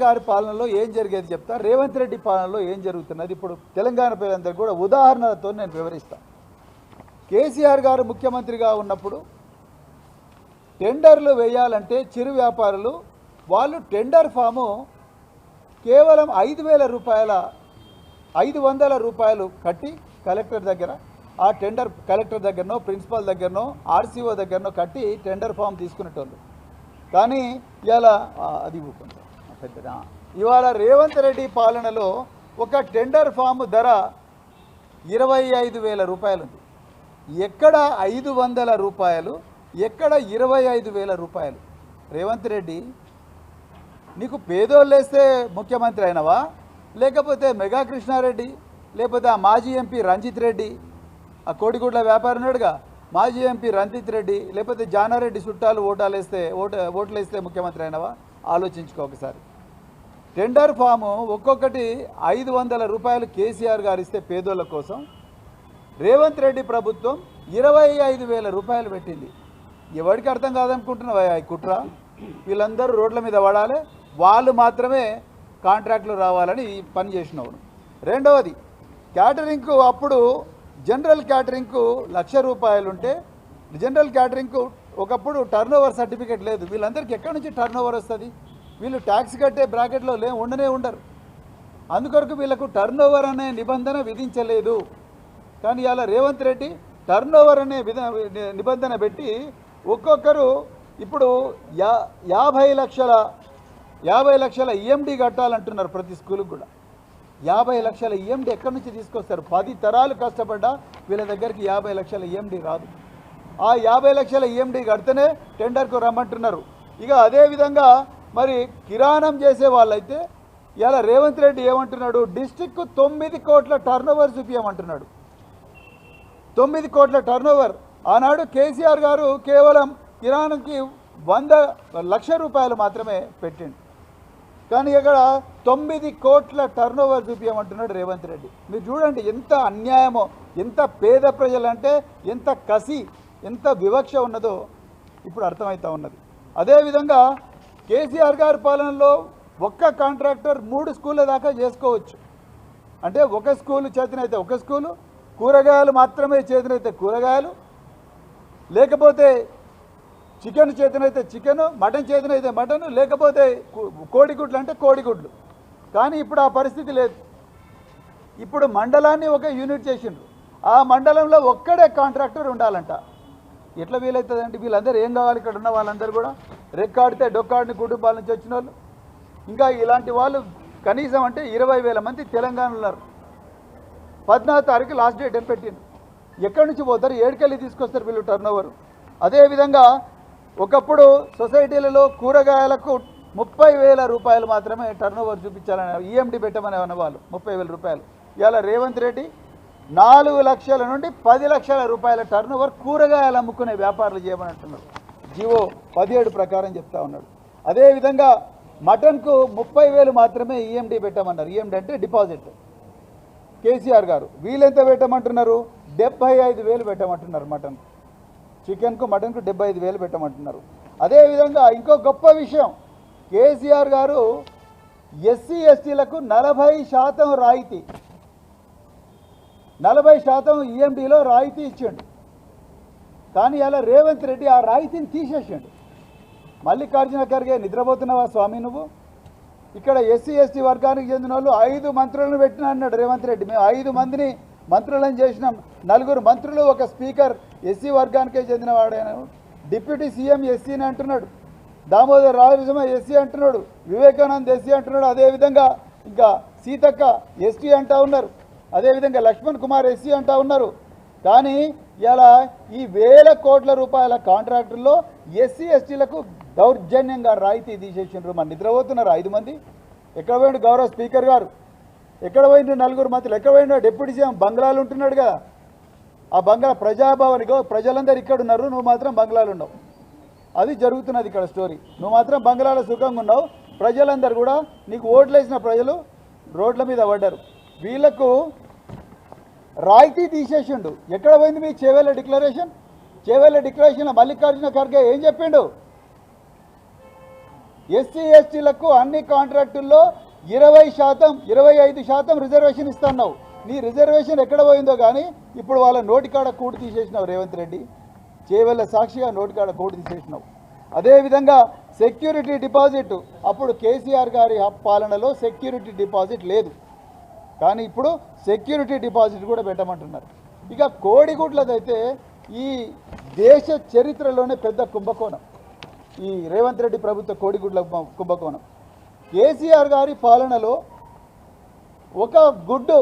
గారి పాలనలో ఏం జరిగేది చెప్తా? రేవంత్ రెడ్డి పాలనలో ఏం జరుగుతున్నది? ఇప్పుడు తెలంగాణ ప్రజలందరూ కూడా ఉదాహరణలతో నేను వివరిస్తాను కేసీఆర్ గారు ముఖ్యమంత్రిగా ఉన్నప్పుడు టెండర్లు వేయాలంటే చిరు వ్యాపారులు వాళ్ళు టెండర్ ఫాము కేవలం ఐదు వేల రూపాయల ఐదు వందల రూపాయలు కట్టి కలెక్టర్ దగ్గర ఆ టెండర్ కలెక్టర్ దగ్గరనో ప్రిన్సిపాల్ దగ్గరనో ఆర్సీఓ దగ్గరనో కట్టి టెండర్ ఫామ్ తీసుకునేటోళ్ళు. కానీ ఇలా అది ఊరుకుంటా. ఇవాళ రేవంత్ రెడ్డి పాలనలో ఒక టెండర్ ఫామ్ ధర ఇరవై ఐదు వేల రూపాయలు ఉంది ఎక్కడ ఐదు వందల రూపాయలు ఎక్కడ ఇరవై ఐదు వేల రూపాయలు? రేవంత్ రెడ్డి నీకు పేదోళ్ళు వేస్తే ముఖ్యమంత్రి అయినవా? లేకపోతే మెగా కృష్ణారెడ్డి లేకపోతే ఆ మాజీ ఎంపీ రంజిత్ రెడ్డి ఆ కోడిగుడ్ల వ్యాపారి ఉన్నాడుగా? మాజీ ఎంపీ రంజిత్ రెడ్డి లేకపోతే జానారెడ్డి చుట్టాలు ఓటాలు వేస్తే ఓటు ఓట్లు వేస్తే ముఖ్యమంత్రి అయినవా? ఆలోచించుకో ఒకసారి. టెండర్ ఫాము ఒక్కొక్కటి ఐదు వందల రూపాయలు కేసీఆర్ గారు ఇస్తే పేదోళ్ళ కోసం. రేవంత్ రెడ్డి ప్రభుత్వం ఇరవై ఐదు వేల రూపాయలు పెట్టింది. ఎవరికి అర్థం కాదనుకుంటున్నావా ఈ కుట్ర? వీళ్ళందరూ రోడ్ల మీద పడాలి. వాళ్ళు మాత్రమే కాంట్రాక్ట్లు రావాలని పని చేసినవారు రెండవది క్యాటరింగ్కు అప్పుడు జనరల్ క్యాటరింగ్కు లక్ష రూపాయలు ఉంటే జనరల్ క్యాటరింగ్కు ఒకప్పుడు టర్న్ ఓవర్ సర్టిఫికేట్ లేదు. వీళ్ళందరికీ ఎక్కడి నుంచి టర్న్ ఓవర్ వస్తుంది? వీళ్ళు ట్యాక్స్ కట్టే బ్రాకెట్లో లే ఉండనే ఉండరు. అందుకొరకు వీళ్ళకు టర్న్ ఓవర్ అనే నిబంధన విధించలేదు. కానీ ఇలా రేవంత్ రెడ్డి టర్న్ ఓవర్ అనే నిబంధన పెట్టి ఒక్కొక్కరు ఇప్పుడు యా యాభై లక్షల యాభై లక్షల ఈఎండి కట్టాలంటున్నారు ప్రతి స్కూల్కి కూడా. యాభై లక్షల ఈఎండి ఎక్కడి నుంచి తీసుకొస్తారు? పది తరాలు కష్టపడ్డా వీళ్ళ దగ్గరికి యాభై లక్షల ఈఎండి రాదు. ఆ యాభై లక్షల ఈఎండి కడితేనే టెండర్కు రమ్మంటున్నారు. ఇక అదేవిధంగా మరి కిరాణం చేసే వాళ్ళైతే ఇలా రేవంత్ రెడ్డి ఏమంటున్నాడు? డిస్టిక్ తొమ్మిది కోట్ల టర్న్ ఓవర్ చూపించమంటున్నాడు తొమ్మిది కోట్ల టర్న్ ఓవర్ ఆనాడు కేసీఆర్ గారు కేవలం కిరాణంకి వంద లక్ష రూపాయలు మాత్రమే పెట్టిండు. కానీ ఇక్కడ తొమ్మిది కోట్ల టర్న్ ఓవర్ చూపించమంటున్నాడు రేవంత్ రెడ్డి. మీరు చూడండి ఎంత అన్యాయమో ఎంత పేద ప్రజలంటే ఎంత కసి ఎంత వివక్ష ఉన్నదో ఇప్పుడు అర్థమవుతా ఉన్నది. అదేవిధంగా కేసీఆర్ గారి పాలనలో ఒక్క కాంట్రాక్టర్ మూడు స్కూళ్ళ దాకా చేసుకోవచ్చు. అంటే ఒక స్కూలు చేతనైతే ఒక స్కూలు కూరగాయలు మాత్రమే చేతనైతే కూరగాయలు లేకపోతే చికెన్ చేతనైతే చికెను మటన్ చేతనైతే మటన్ లేకపోతే కో- కోడిగుడ్లు అంటే కోడిగుడ్లు. కానీ ఇప్పుడు ఆ పరిస్థితి లేదు. ఇప్పుడు మండలాన్ని ఒక యూనిట్ చేసిండ్రు. ఆ మండలంలో ఒక్కడే కాంట్రాక్టర్ ఉండాలంట. ఎట్లా వీలవుతుందండి వీళ్ళందరూ ఏం కావాలి ఇక్కడ ఉన్న వాళ్ళందరూ కూడా రెక్కాడితే డొక్కాడిని కుటుంబాల నుంచి వచ్చిన వాళ్ళు. ఇంకా ఇలాంటి వాళ్ళు కనీసం అంటే ఇరవై వేల మంది తెలంగాణలో ఉన్నారు. పద్నాలుగు తారీఖు లాస్ట్ డేట్ అని పెట్టింది ఎక్కడి నుంచి పోతారు? ఏడుకెళ్ళి తీసుకొస్తారు వీళ్ళు టర్న్ ఓవర్ అదేవిధంగా ఒకప్పుడు సొసైటీలలో కూరగాయలకు ముప్పై వేల రూపాయలు మాత్రమే టర్న్ ఓవర్ చూపించాలని ఈఎండి పెట్టమని అన్నవాళ్ళు ముప్పై వేల రూపాయలు. ఇవాళ రేవంత్ రెడ్డి నాలుగు లక్షల నుండి పది లక్షల రూపాయల టర్న్ ఓవర్ కూరగాయలు అమ్ముకునే వ్యాపారాలు చేయమని జివో పదిహేడు ప్రకారం చెప్తా ఉన్నాడు. అదేవిధంగా మటన్కు ముప్పై వేలు మాత్రమే ఈఎండి పెట్టమన్నారు. ఈఎండి అంటే డిపాజిట్. కేసీఆర్ గారు వీళ్ళెంత పెట్టమంటున్నారు? డెబ్బై ఐదు వేలు పెట్టమంటున్నారు మటన్. చికెన్కు మటన్కు డెబ్బై ఐదు వేలు పెట్టమంటున్నారు. అదేవిధంగా ఇంకో గొప్ప విషయం కేసీఆర్ గారు ఎస్సీ ఎస్టీలకు నలభై శాతం రాయితీ. నలభై శాతం ఈఎండిలో రాయితీ ఇచ్చిండు. కానీ అలా రేవంత్ రెడ్డి ఆ రాయితీని తీసేసిండు. మల్లికార్జున ఖర్గే నిద్రపోతున్నావా స్వామి నువ్వు? ఇక్కడ ఎస్సీ ఎస్టీ వర్గానికి చెందిన వాళ్ళు ఐదు మంత్రులను పెట్టిన అన్నాడు రేవంత్ రెడ్డి. మేము ఐదు మందిని మంత్రులను చేసినాం. నలుగురు మంత్రులు ఒక స్పీకర్ ఎస్సీ వర్గానికే చెందినవాడైన డిప్యూటీ సీఎం ఎస్సీని అంటున్నాడు. దామోదర్ రాజమ ఎస్సీ అంటున్నాడు. వివేకానంద్ ఎస్సీ అంటున్నాడు. అదేవిధంగా ఇంకా సీతక్క ఎస్టీ అంటా ఉన్నారు. అదేవిధంగా లక్ష్మణ్ కుమార్ ఎస్సీ అంటా ఉన్నారు. కానీ ఇలా ఈ వేల కోట్ల రూపాయల కాంట్రాక్టుల్లో ఎస్సీ ఎస్టీలకు దౌర్జన్యంగా రాయితీ తీసేసిండ్రు. మన నిద్రపోతున్నారు ఐదు మంది. ఎక్కడ పోయిండు గౌరవ స్పీకర్ గారు? ఎక్కడ పోయిండు నలుగురు మంత్రులు? ఎక్కడ పోయిండు డిప్యూటీ సీఎం? బంగ్లాలు ఉంటున్నాడు కదా. ఆ బంగ్లా ప్రజాభవనిగో ప్రజలందరూ ఇక్కడ ఉన్నారు. నువ్వు మాత్రం బంగ్లాలు ఉండవు అది జరుగుతున్నది ఇక్కడ స్టోరీ. నువ్వు మాత్రం బంగ్లాలో సుఖంగా ఉన్నావు. ప్రజలందరూ కూడా నీకు ఓట్లు వేసిన ప్రజలు రోడ్ల మీద పడ్డారు. వీళ్ళకు రాయితీ తీసేసిండు. ఎక్కడ పోయింది మీ చేవేళ్ళ డిక్లరేషన్? చేవేళ్ళ డిక్లరేషన్ మల్లికార్జున ఖర్గే ఏం చెప్పిండు? ఎస్సీ ఎస్టీలకు అన్ని కాంట్రాక్టుల్లో ఇరవై శాతం ఇరవై ఐదు శాతం రిజర్వేషన్ ఇస్తున్నావు. నీ రిజర్వేషన్ ఎక్కడ పోయిందో కానీ ఇప్పుడు వాళ్ళ నోటికాడ కూడు తీసేసినావు రేవంత్ రెడ్డి. చేవెళ్ళ సాక్షిగా నోటికాడ కూడు తీసేసినావు. అదేవిధంగా సెక్యూరిటీ డిపాజిట్ అప్పుడు కేసీఆర్ గారి పాలనలో సెక్యూరిటీ డిపాజిట్ లేదు. కానీ ఇప్పుడు సెక్యూరిటీ డిపాజిట్ కూడా పెట్టమంటున్నారు. ఇక కోడిగుడ్లదైతే ఈ దేశ చరిత్రలోనే పెద్ద కుంభకోణం. ఈ రేవంత్ రెడ్డి ప్రభుత్వ కోడిగుడ్ల కుంభకోణం. కేసీఆర్ గారి పాలనలో ఒక గుడ్డు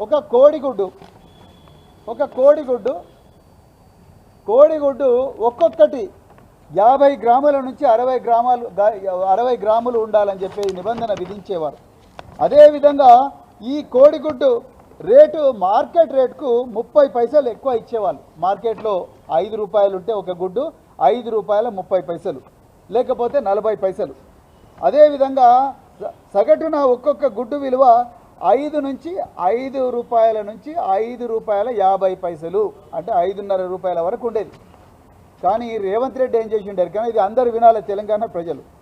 ఒక కోడిగుడ్డు ఒక కోడిగుడ్డు కోడిగుడ్డు ఒక్కొక్కటి యాభై గ్రాముల నుంచి అరవై గ్రామాలు అరవై గ్రాములు ఉండాలని చెప్పి నిబంధన విధించేవారు. అదేవిధంగా ఈ కోడిగుడ్డు రేటు మార్కెట్ రేట్కు ముప్పై పైసలు ఎక్కువ ఇచ్చేవాళ్ళు. మార్కెట్లో ఐదు రూపాయలు ఉంటే ఒక గుడ్డు ఐదు రూపాయల ముప్పై పైసలు లేకపోతే నలభై పైసలు. అదేవిధంగా స- సగటున ఒక్కొక్క గుడ్డు విలువ ఐదు నుంచి ఐదు రూపాయల నుంచి ఐదు రూపాయల యాభై పైసలు అంటే ఐదున్నర రూపాయల వరకు ఉండేది. కానీ ఈ రేవంత్ రెడ్డి ఏం చేసి కానీ ఇది అందరు వినాలి తెలంగాణ ప్రజలు.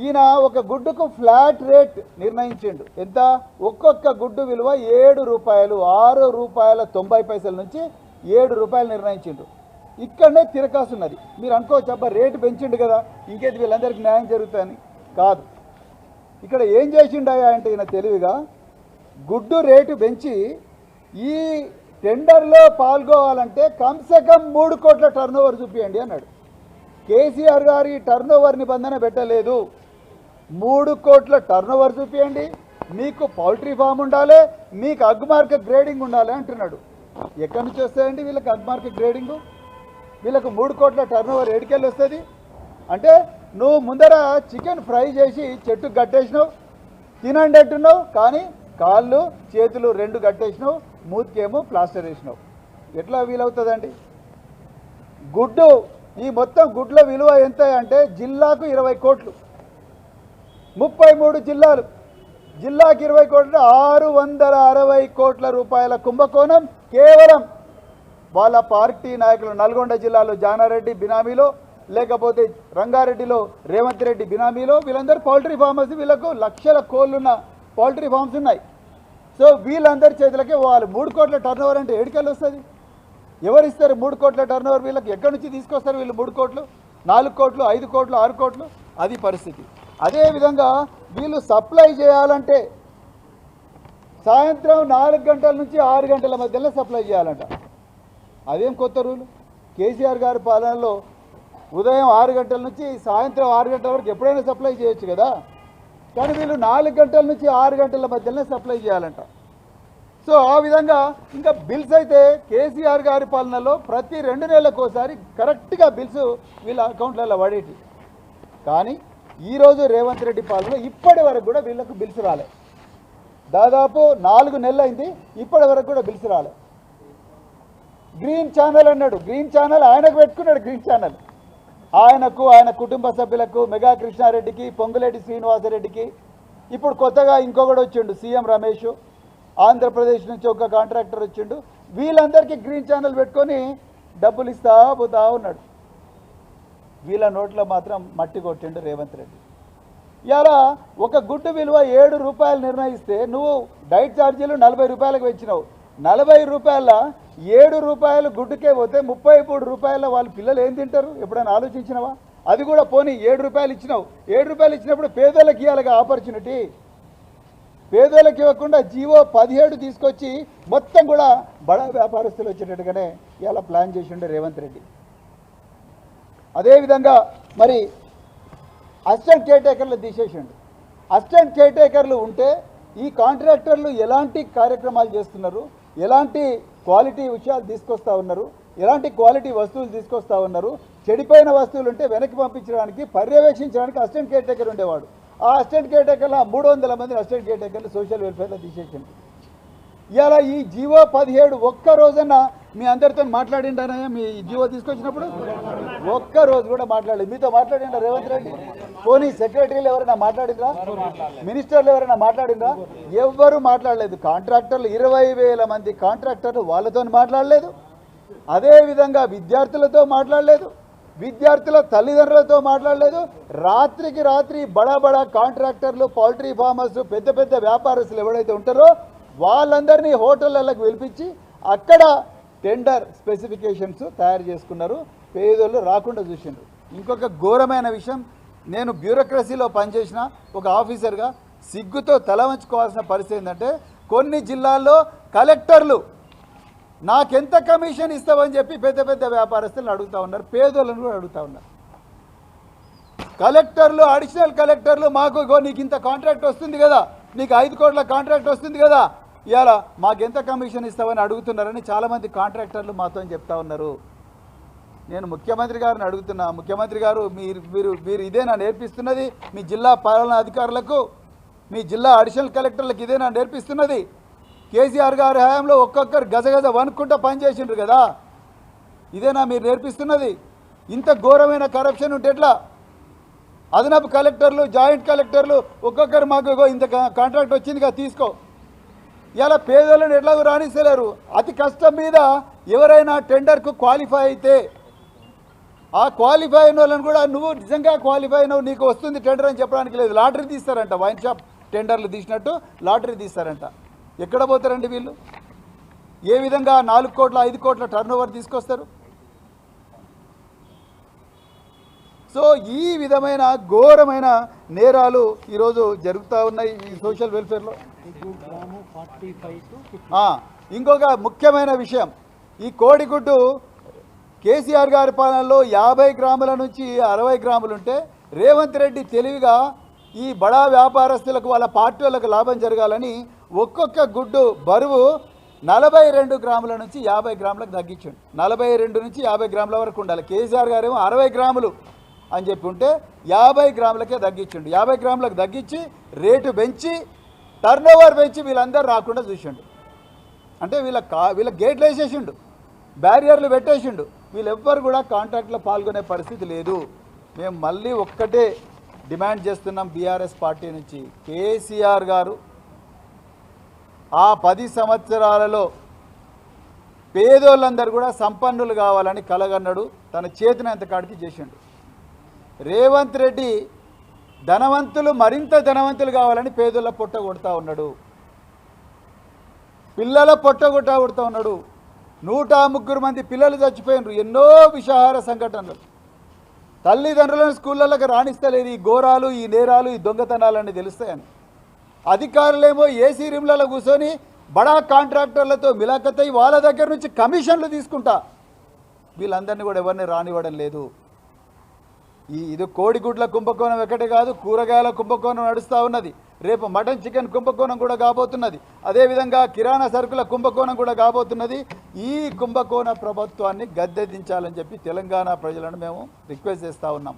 ఈయన ఒక గుడ్డుకు ఫ్లాట్ రేట్ నిర్ణయించిండు. ఎంత? ఒక్కొక్క గుడ్డు విలువ ఏడు రూపాయలు ఆరు రూపాయల తొంభై పైసల నుంచి ఏడు రూపాయలు నిర్ణయించిండు. ఇక్కడనే తిరకాసు ఉన్నది. మీరు అనుకోవచ్చు అబ్బా రేటు పెంచిండు కదా ఇంకేది వీళ్ళందరికీ న్యాయం జరుగుతుందని. కాదు. ఇక్కడ ఏం చేసిండయా అంటే ఈయన తెలివిగా గుడ్డు రేటు పెంచి ఈ టెండర్లో పాల్గొవాలంటే కమ్సే కమ్ మూడు కోట్ల టర్న్ ఓవర్ చూపించండి అన్నాడు. కేసీఆర్ గారి టర్న్ ఓవర్ నిబంధన పెట్టలేదు. మూడు కోట్ల టర్న్ ఓవర్ చూపించండి మీకు పౌల్ట్రీ ఫామ్ ఉండాలి మీకు అగ్మార్క్ గ్రేడింగ్ ఉండాలి అంటున్నాడు. ఎక్కడి నుంచి వస్తాయండి వీళ్ళకి అగ్మార్క్ గ్రేడింగు వీళ్ళకు మూడు కోట్ల టర్న్ ఓవర్ ఏడుకెళ్ళి వస్తుంది? అంటే నువ్వు ముందర చికెన్ ఫ్రై చేసి చెట్టు కట్టేసినావు తినండి అంటున్నావు కానీ కాళ్ళు చేతులు రెండు కట్టేసినావు మూతికేమో ప్లాస్టర్ వేసినావు. ఎట్లా వీలవుతుందండి? గుడ్డు ఈ మొత్తం గుడ్ల విలువ ఎంత అంటే జిల్లాకు ఇరవై కోట్లు. ముప్పై మూడు జిల్లాలు. జిల్లాకి ఇరవై కోట్లు ఆరు వందల అరవై కోట్ల రూపాయల కుంభకోణం కేవలం వాళ్ళ పార్టీ నాయకులు నల్గొండ జిల్లాలో జానారెడ్డి బినామీలో లేకపోతే రంగారెడ్డిలో రేవంత్ రెడ్డి బినామీలో వీళ్ళందరూ పౌల్ట్రీ ఫార్మర్స్ వీళ్ళకు లక్షల కోళ్ళున్న పౌల్ట్రీ ఫార్మ్స్ ఉన్నాయి. సో వీళ్ళందరి చేతులకే వాళ్ళు మూడు కోట్ల టర్న్ ఓవర్ అంటే ఏడుకెళ్ళి వస్తుంది. ఎవరు ఇస్తారు మూడు కోట్ల టర్న్ ఓవర్ వీళ్ళకి? ఎక్కడి నుంచి తీసుకొస్తారు వీళ్ళు మూడు కోట్లు? నాలుగు కోట్లు ఐదు కోట్లు ఆరు కోట్లు? అది పరిస్థితి. అదేవిధంగా వీళ్ళు సప్లై చేయాలంటే సాయంత్రం నాలుగు గంటల నుంచి ఆరు గంటల మధ్యలో సప్లై చేయాలంట. అదేం కొత్త రూల్? కేసీఆర్ గారి పాలనలో ఉదయం ఆరు గంటల నుంచి సాయంత్రం ఆరు గంటల వరకు ఎప్పుడైనా సప్లై చేయొచ్చు కదా? కానీ వీళ్ళు నాలుగు గంటల నుంచి ఆరు గంటల మధ్యలోనే సప్లై చేయాలంట. సో ఆ విధంగా ఇంకా బిల్స్ అయితే కేసీఆర్ గారి పాలనలో ప్రతి రెండు నెలలకు ఒకసారి కరెక్ట్గా బిల్స్ వీళ్ళ అకౌంట్లలో పడేటి కానీ ఈరోజు రేవంత్ రెడ్డి పాలన ఇప్పటి వరకు కూడా వీళ్ళకు బిల్స్ రాలే. దాదాపు నాలుగు నెలలు అయింది ఇప్పటి వరకు కూడా బిల్స్ రాలే. గ్రీన్ ఛానల్ అన్నాడు. గ్రీన్ ఛానల్ ఆయనకు పెట్టుకున్నాడు గ్రీన్ ఛానల్. ఆయనకు ఆయన కుటుంబ సభ్యులకు మెగా కృష్ణారెడ్డికి పొంగులేటి శ్రీనివాసరెడ్డికి ఇప్పుడు కొత్తగా ఇంకొకడు వచ్చిండు సీఎం రమేష్. ఆంధ్రప్రదేశ్ నుంచి ఒక కాంట్రాక్టర్ వచ్చిండు. వీళ్ళందరికీ గ్రీన్ ఛానల్ పెట్టుకొని డబ్బులు ఇస్తా పోతా ఉన్నాడు. వీళ్ళ నోట్లో మాత్రం మట్టి కొట్టిండు రేవంత్ రెడ్డి. ఇలా ఒక గుడ్డు విలువ ఏడు రూపాయలు నిర్ణయిస్తే నువ్వు డైట్ ఛార్జీలు నలభై రూపాయలకు పెంచినావు. నలభై రూపాయల ఏడు రూపాయలు గుడ్డుకే పోతే ముప్పై మూడు రూపాయల వాళ్ళ పిల్లలు ఏం తింటారు? ఎప్పుడైనా ఆలోచించినావా? అది కూడా పోనీ ఏడు రూపాయలు ఇచ్చినావు. ఏడు రూపాయలు ఇచ్చినప్పుడు పేదోళ్ళకి ఇవ్వాలిగా ఆపర్చునిటీ. పేదోళ్ళకి ఇవ్వకుండా జీవో పదిహేడు తీసుకొచ్చి మొత్తం కూడా బడా వ్యాపారస్తులు వచ్చేటట్టుగానే ఇలా ప్లాన్ చేసిండే రేవంత్ రెడ్డి. అదేవిధంగా మరి అసిస్టెంట్ కేటేకర్లు తీసేసిండు. అసిస్టెంట్ కేటేకర్లు ఉంటే ఈ కాంట్రాక్టర్లు ఎలాంటి కార్యక్రమాలు చేస్తున్నారు? ఎలాంటి క్వాలిటీ విషయాలు తీసుకొస్తా ఉన్నారు? ఎలాంటి క్వాలిటీ వస్తువులు తీసుకొస్తా ఉన్నారు? చెడిపోయిన వస్తువులు ఉంటే వెనక్కి పంపించడానికి పర్యవేక్షించడానికి అసిస్టెంట్ కేటేకర్ ఉండేవాడు. ఆ అసిస్టెంట్ కేర్టేకర్ల మూడు వందల మంది అసిస్టెంట్ కేర్టేకర్లు సోషల్ వెల్ఫేర్లో తీసేసింది ఇవాళ ఈ జీవో పదిహేడు ఒక్క రోజన్న మీ అందరితో మాట్లాడిండానయ్యా మీ జీవో తీసుకొచ్చినప్పుడు? ఒక్క రోజు కూడా మాట్లాడలేదు. మీతో మాట్లాడిండా రేవంత్ రెడ్డి? పోనీ సెక్రటరీలు ఎవరైనా మాట్లాడిందా మినిస్టర్లు ఎవరైనా మాట్లాడిండ్రా? ఎవ్వరు మాట్లాడలేదు. కాంట్రాక్టర్లు ఇరవై వేల మంది కాంట్రాక్టర్లు వాళ్ళతో మాట్లాడలేదు. అదేవిధంగా విద్యార్థులతో మాట్లాడలేదు. విద్యార్థుల తల్లిదండ్రులతో మాట్లాడలేదు. రాత్రికి రాత్రి బడా బడా కాంట్రాక్టర్లు పౌల్ట్రీ ఫార్మర్స్ పెద్ద పెద్ద వ్యాపారస్తులు ఎవరైతే ఉంటారో వాళ్ళందరినీ హోటళ్ళకు పిలిపించి అక్కడ టెండర్ స్పెసిఫికేషన్స్ తయారు చేసుకున్నారు. పేదోళ్ళు రాకుండా చూసిండ్రు. ఇంకొక ఘోరమైన విషయం నేను బ్యూరోక్రసీలో పనిచేసిన ఒక ఆఫీసర్గా సిగ్గుతో తల వంచుకోవాల్సిన పరిస్థితి ఏంటంటే కొన్ని జిల్లాల్లో కలెక్టర్లు నాకెంత కమిషన్ ఇస్తామని చెప్పి పెద్ద పెద్ద వ్యాపారస్తులను అడుగుతా ఉన్నారు పేదోళ్ళను కూడా అడుగుతా ఉన్నారు. కలెక్టర్లు అడిషనల్ కలెక్టర్లు మాకు నీకు ఇంత కాంట్రాక్ట్ వస్తుంది కదా నీకు ఐదు కోట్ల కాంట్రాక్ట్ వస్తుంది కదా ఇవాళ మాకెంత కమిషన్ ఇస్తామని అడుగుతున్నారని చాలామంది కాంట్రాక్టర్లు మాతో చెప్తా ఉన్నారు. నేను ముఖ్యమంత్రి గారిని అడుగుతున్నా ముఖ్యమంత్రి గారు మీరు మీరు మీరు ఇదేనా నేర్పిస్తున్నది? మీ జిల్లా పాలనా అధికారులకు మీ జిల్లా అడిషనల్ కలెక్టర్లకు ఇదేనా నేర్పిస్తున్నది? కేసీఆర్ గారి హయాంలో ఒక్కొక్కరు గజగజ వణుక్కుంటా పనిచేసిండ్రు కదా. ఇదేనా మీరు నేర్పిస్తున్నది? ఇంత ఘోరమైన కరప్షన్ ఉంటే ఎట్లా? అదనపు కలెక్టర్లు జాయింట్ కలెక్టర్లు ఒక్కొక్కరు మాకు ఇంత కాంట్రాక్ట్ వచ్చిందిగా తీసుకో. ఇలా పేదలను ఎట్లాగో రాణిస్తలేరు. అతి కష్టం మీద ఎవరైనా టెండర్కు క్వాలిఫై అయితే ఆ క్వాలిఫై అయిన వాళ్ళని కూడా నువ్వు నిజంగా క్వాలిఫై అయినావు నీకు వస్తుంది టెండర్ అని చెప్పడానికి లేదు. లాటరీ తీస్తారంట వైన్ షాప్ టెండర్లు తీసినట్టు లాటరీ తీస్తారంట. ఎక్కడ పోతారండి వీళ్ళు? ఏ విధంగా నాలుగు కోట్ల ఐదు కోట్ల టర్న్ ఓవర్ తీసుకొస్తారు? సో ఈ విధమైన ఘోరమైన నేరాలు ఈరోజు జరుగుతూ ఉన్నాయి ఈ సోషల్ వెల్ఫేర్లో ఇంకొక ముఖ్యమైన విషయం. ఈ కోడిగుడ్డు కేసీఆర్ గారి పాలనలో యాభై గ్రాముల నుంచి అరవై గ్రాములుంటే రేవంత్ రెడ్డి తెలివిగా ఈ బడా వ్యాపారస్తులకు వాళ్ళ పార్టీ లాభం జరగాలని ఒక్కొక్క గుడ్డు బరువు నలభై రెండు గ్రాముల నుంచి యాభై గ్రాములకు తగ్గించండి. నలభై రెండు నుంచి యాభై గ్రాముల వరకు ఉండాలి. కేసీఆర్ గారేమో అరవై గ్రాములు అని చెప్పి ఉంటే యాభై గ్రాములకే తగ్గించండి. యాభై గ్రాములకు తగ్గించి రేటు పెంచి టర్న్ ఓవర్ పెంచి వీళ్ళందరూ రాకుండా చూసిండు. అంటే వీళ్ళ కా వీళ్ళ గేట్లు వేసేసిండు. బ్యారియర్లు పెట్టేసిండు. వీళ్ళెవ్వరు కూడా కాంట్రాక్ట్లో పాల్గొనే పరిస్థితి లేదు. మేము మళ్ళీ ఒక్కటే డిమాండ్ చేస్తున్నాం బీఆర్ఎస్ పార్టీ నుంచి. కేసీఆర్ గారు ఆ పది సంవత్సరాలలో పేదోళ్ళందరూ కూడా సంపన్నులు కావాలని కలగన్నాడు తన చేతినంత కాడికి చేసిండు. రేవంత్ రెడ్డి ధనవంతులు మరింత ధనవంతులు కావాలని పేదోళ్ళ పొట్ట కొడతా ఉన్నాడు. పిల్లల పొట్ట కొట్ట కొడతా ఉన్నాడు. నూట ముగ్గురు మంది పిల్లలు చచ్చిపోయినారు ఎన్నో విషాహార సంఘటనలు. తల్లిదండ్రులను స్కూళ్ళకి రాణిస్తలేదు ఈ ఘోరాలు ఈ నేరాలు ఈ దొంగతనాలన్నీ తెలుస్తాయని. అధికారులేమో ఏసీ రూమ్లలో కూర్చొని బడా కాంట్రాక్టర్లతో మిలాఖతై వాళ్ళ దగ్గర నుంచి కమిషన్లు తీసుకుంటా. వీళ్ళందరినీ కూడా ఎవరిని రానివ్వడం లేదు. ఈ ఇది కోడిగుడ్ల కుంభకోణం ఒకటే కాదు కూరగాయల కుంభకోణం నడుస్తూ ఉన్నది. రేపు మటన్ చికెన్ కుంభకోణం కూడా కాబోతున్నది. అదేవిధంగా కిరాణా సరుకుల కుంభకోణం కూడా కాబోతున్నది. ఈ కుంభకోణ ప్రభుత్వాన్ని గద్దెదించాలని చెప్పి తెలంగాణ ప్రజలను మేము రిక్వెస్ట్ చేస్తూ ఉన్నాం.